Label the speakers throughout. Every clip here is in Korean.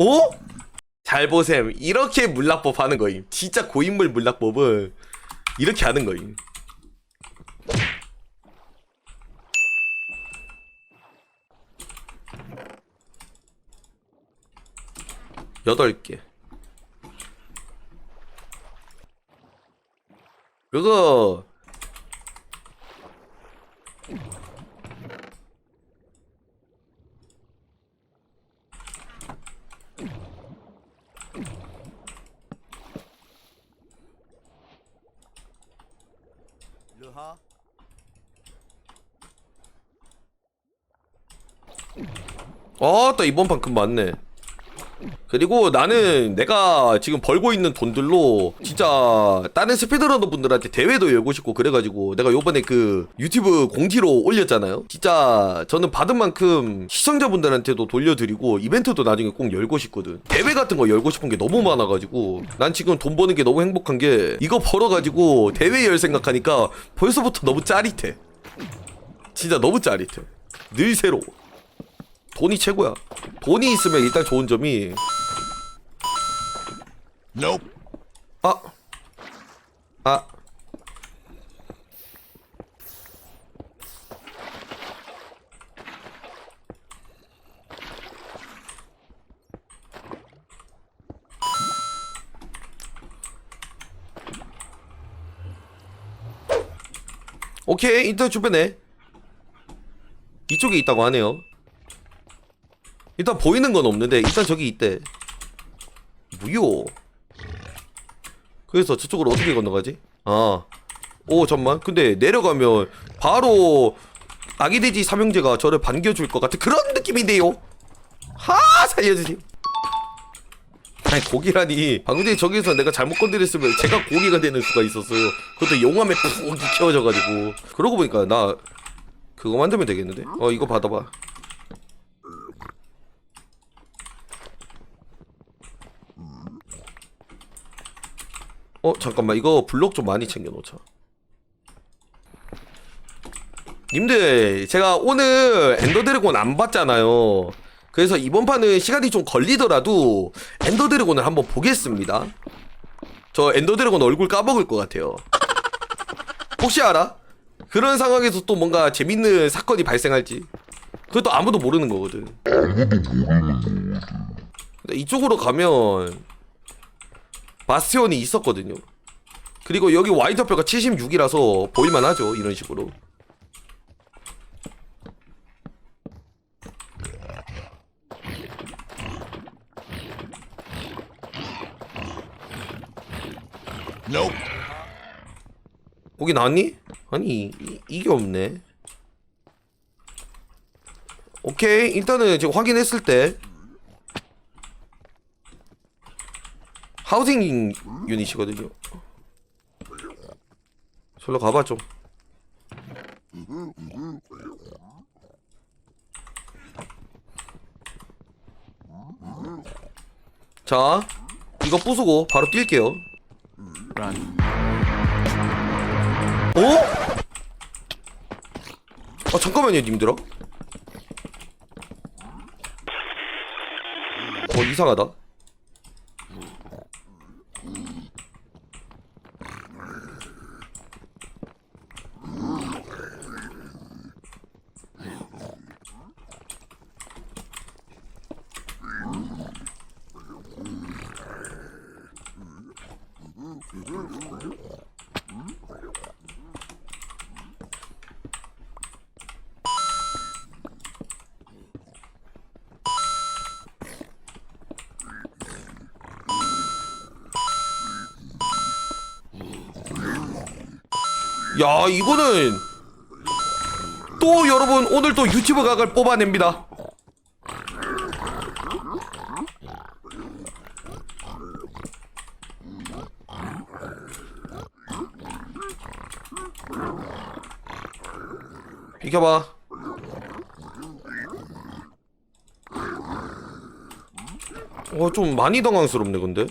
Speaker 1: 어? 잘 보셈. 이렇게 물락법 하는 거임. 진짜 고인물 물락법은 이렇게 하는 거임. 여덟 개. 그거 아, 또 이번 판금 맞네. 그리고 나는 내가 지금 벌고 있는 돈들로 진짜 다른 스피드러너 분들한테 대회도 열고 싶고 그래가지고 내가 요번에 그 유튜브 공지로 올렸잖아요. 진짜 저는 받은 만큼 시청자분들한테도 돌려드리고 이벤트도 나중에 꼭 열고 싶거든. 대회 같은 거 열고 싶은 게 너무 많아가지고 난 지금 돈 버는 게 너무 행복한 게 이거 벌어가지고 대회 열 생각하니까 벌써부터 너무 짜릿해. 진짜 너무 짜릿해. 늘 새로워. 돈이 최고야. 돈이 있으면 일단 좋은 점이
Speaker 2: Nope
Speaker 1: 아. 아. 오케이 인터넷 주변에 이쪽에 있다고 하네요 일단 보이는 건 없는데 일단 저기 있대 무효 그래서 저쪽으로 어떻게 건너가지? 아, 오 잠만. 근데 내려가면 바로 아기 돼지 삼형제가 저를 반겨줄 것 같은 그런 느낌인데요. 하 살려주세요. 아니 고기라니 방금 전에 저기서 내가 잘못 건드렸으면 제가 고기가 되는 수가 있었어요. 그것도 용암에 푹 익혀져가지고 그러고 보니까 나 그거 만들면 되겠는데? 어 이거 받아봐. 어 잠깐만. 이거 블록 좀 많이 챙겨놓자. 님들 제가 오늘 엔더드래곤 안 봤잖아요. 그래서 이번 판은 시간이 좀 걸리더라도 엔더드래곤을 한번 보겠습니다. 저 엔더드래곤 얼굴 까먹을 것 같아요. 혹시 알아? 그런 상황에서 또 뭔가 재밌는 사건이 발생할지. 그것도 아무도 모르는 거거든. 근데 이쪽으로 가면 바스티온이 있었거든요. 그리고 여기 와이터표가 76이라서 보일만 하죠. 이런 식으로.
Speaker 2: Nope
Speaker 1: 거기 나왔니? 아니 이, 이게 없네. 오케이 일단은 지금 확인했을 때 하우싱 유닛이거든요. 절로 가봐 좀. 자, 이거 부수고 바로 뛸게요. 어? 아 잠깐만요, 님들아. 어 이상하다. 야 이거는 또 여러분 오늘 또 유튜브 각을 뽑아냅니다. 비켜봐. 어, 좀 많이 당황스럽네, 근데.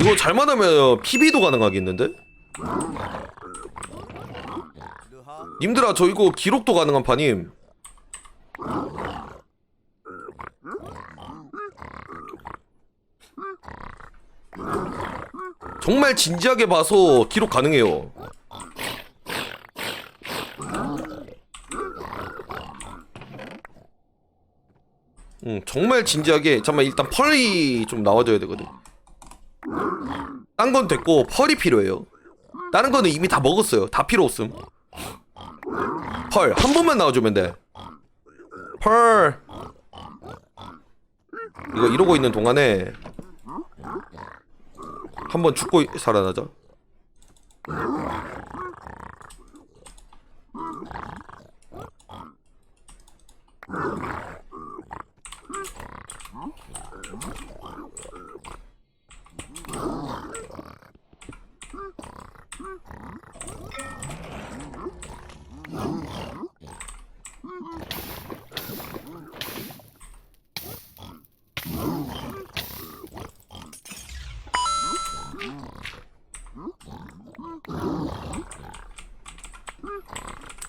Speaker 1: 이거 잘못하면 PB도 가능하겠는데? 님들아 저 이거 기록도 가능한 판임. 정말 진지하게 봐서 기록 가능해요. 음, 정말 진지하게 잠깐만 일단 펄이 좀 나와줘야 되거든 딴 건 됐고 펄이 필요해요 다른 거는 이미 다 먹었어요 다 필요 없음 펄 한 번만 나와주면 돼. 펄. 이거 이러고 있는 동안에 한 번 죽고 살아나자.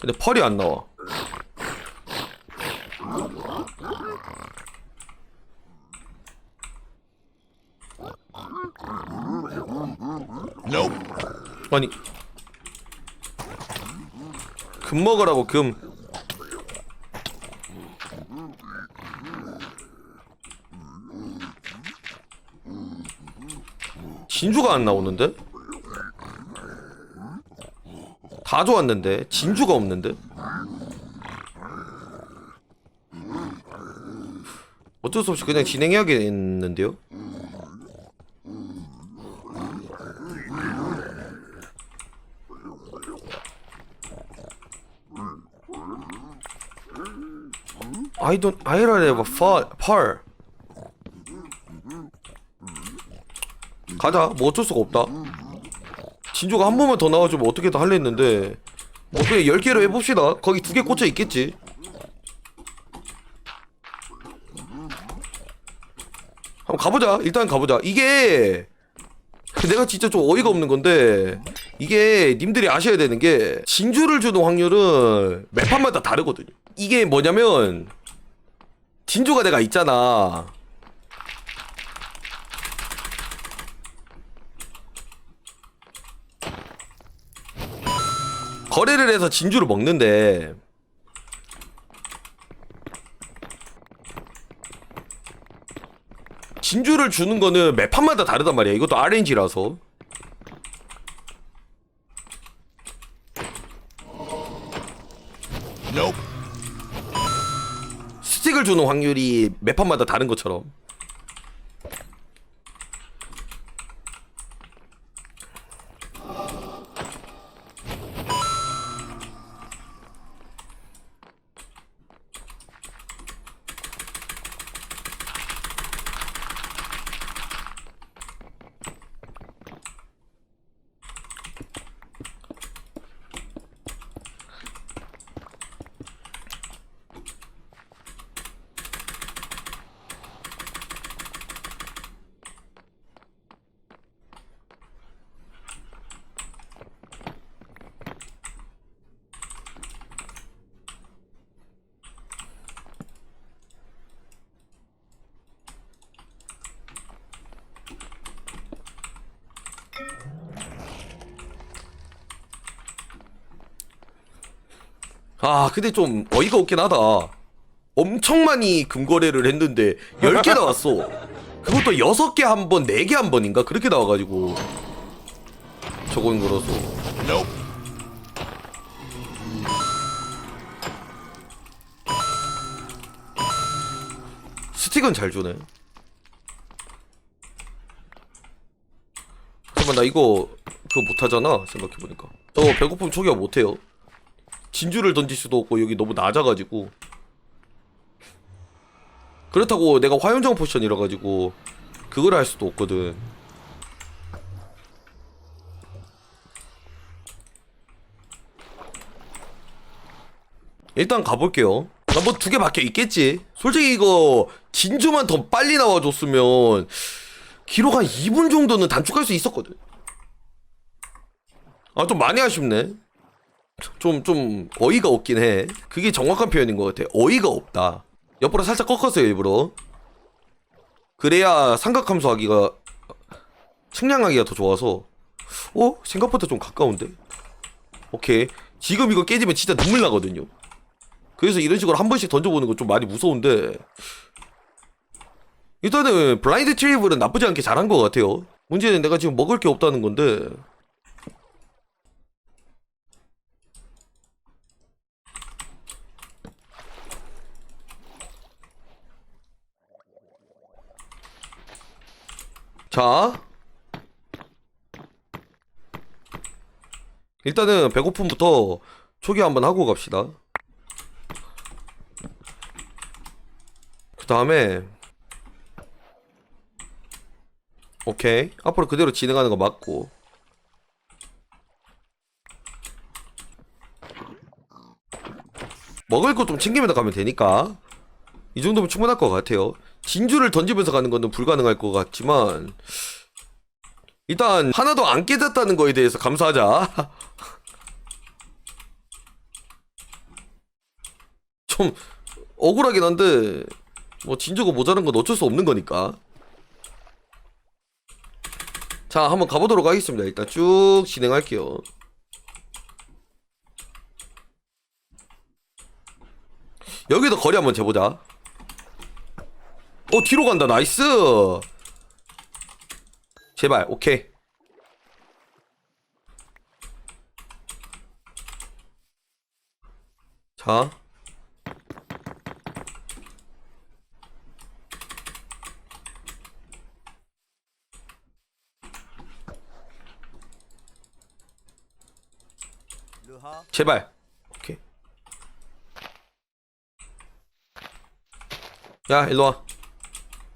Speaker 1: 근데 펄이 안 나와. 아니 금 먹으라고 금. 진주가 안 나오는데? 다 좋았는데 진주가 없는데? 어쩔 수 없이 그냥 진행해야겠는데요? I don't I don't have a fall, pearl. 가자. 뭐 어쩔 수가 없다. 진조가 한 번만 더 나와주면 어떻게든 할려 했는데 뭐 그냥 10개로 해봅시다. 거기 두 개 꽂혀 있겠지. 한번 가보자. 일단 가보자. 이게 내가 진짜 좀 어이가 없는 건데 이게 님들이 아셔야 되는 게 진주를 주는 확률은 매판마다 다르거든요. 이게 뭐냐면 진주가 내가 있잖아. 거래를 해서 진주를 먹는데 진주를 주는 거는 매판마다 다르단 말이야. 이것도 RNG라서. 스틱을 주는 확률이 매판마다 다른 것처럼. 아, 근데 좀 어이가 없긴 하다. 엄청 많이 금거래를 했는데 10개 나왔어. 그것도 6개 한 번, 4개 한 번인가? 그렇게 나와가지고. 저건 걸어서.
Speaker 2: Nope.
Speaker 1: 스틱은 잘 주네. 잠깐만, 나 이거, 그거 못하잖아. 생각해보니까. 저거 배고픔 초기화 못해요. 진주를 던질 수도 없고, 여기 너무 낮아가지고. 그렇다고 내가 화염정 포션이라 가지고, 그걸 할 수도 없거든. 일단 가볼게요. 나뭐 두 개 밖에 있겠지. 솔직히 이거 진주만 더 빨리 나와줬으면 기록 한 2분 정도는 단축할 수 있었거든. 아, 좀 많이 아쉽네. 좀, 좀, 어이가 없긴 해. 그게 정확한 표현인 것 같아. 어이가 없다. 옆으로 살짝 꺾었어요, 일부러. 그래야 삼각함수 하기가, 측량하기가 더 좋아서. 어? 생각보다 좀 가까운데? 오케이. 지금 이거 깨지면 진짜 눈물 나거든요. 그래서 이런 식으로 한 번씩 던져보는 건 좀 많이 무서운데. 일단은 블라인드 트리블은 나쁘지 않게 잘한 것 같아요. 문제는 내가 지금 먹을 게 없다는 건데. 자. 일단은 배고픔부터 초기 한번 하고 갑시다. 그 다음에 오케이 앞으로 그대로 진행하는 거 맞고 먹을 거 좀 챙기면서 가면 되니까 이 정도면 충분할 것 같아요 진주를 던지면서 가는 거는 불가능할 것 같지만 일단 하나도 안 깨졌다는 거에 대해서 감사하자. 좀 억울하긴 한데 뭐 진주가 모자란 건 어쩔 수 없는 거니까. 자 한번 가보도록 하겠습니다. 일단 쭉 진행할게요. 여기도 거리 한번 재보자 어 뒤로 간다 나이스 제발 오케이 자 제발. 오케이. 야, 일로 와.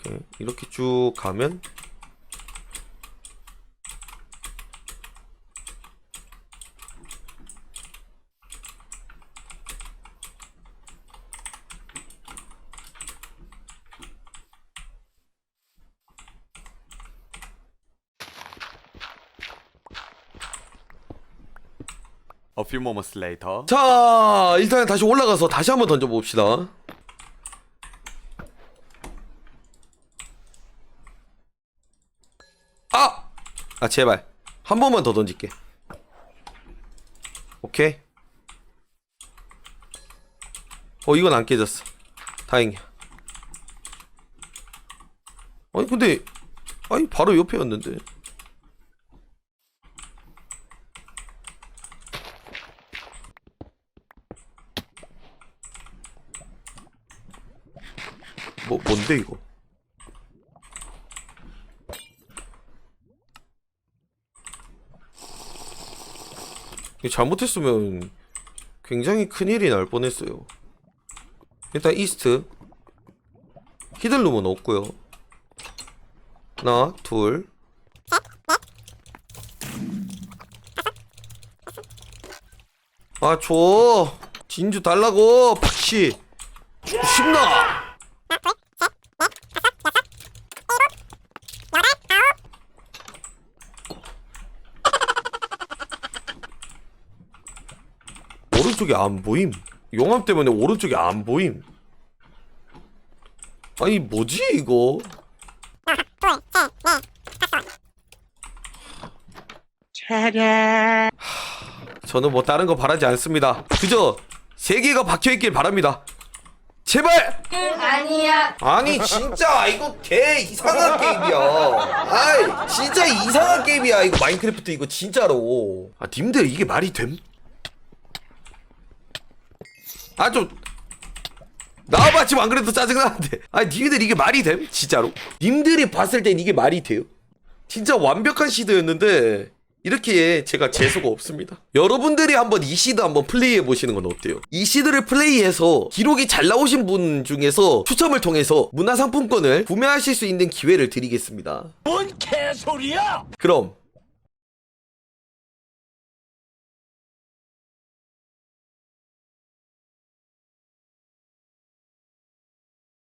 Speaker 1: 오케이. 이렇게 쭉 가면
Speaker 2: A few moments later
Speaker 1: 자, 일단 다시 올라가서 다시 한번 던져 봅시다. 아! 아, 제발. 한 번만 더 던질게. 오케이. 어, 이건 안 깨졌어. 다행이야. 아니, 근데, 아니, 바로 옆에였는데. 뭐, 뭔데, 이거? 잘못했으면 굉장히 큰일이 날 뻔했어요. 일단 이스트. 히들룸은 없고요. 하나, 둘. 아, 줘. 진주 달라고. 주고 싶나? 오른쪽이 안 보임. 용암 때문에 오른쪽이 안 보임. 아니 뭐지 이거? 하, 저는 뭐 다른 거 바라지 않습니다. 그저 세 개가 박혀 있길 바랍니다. 제발!
Speaker 3: 아니야.
Speaker 1: 아니 진짜 이거 개 이상한 게임이야. 아이 진짜 이상한 게임이야 이거 마인크래프트 이거 진짜로. 아 님들 이게 말이 됨? 아좀 나와봐 지금 안 그래도 짜증나는데. 아 님들 이게 말이 됨? 진짜로? 님들이 봤을 땐 이게 말이 돼요? 진짜 완벽한 시드였는데 이렇게 제가 재수가 없습니다. 여러분들이 한번 이 시드 한번 플레이해 보시는 건 어때요? 이 시드를 플레이해서 기록이 잘 나오신 분 중에서 추첨을 통해서 문화상품권을 구매하실 수 있는 기회를 드리겠습니다.
Speaker 2: 뭔 개소리야
Speaker 1: 그럼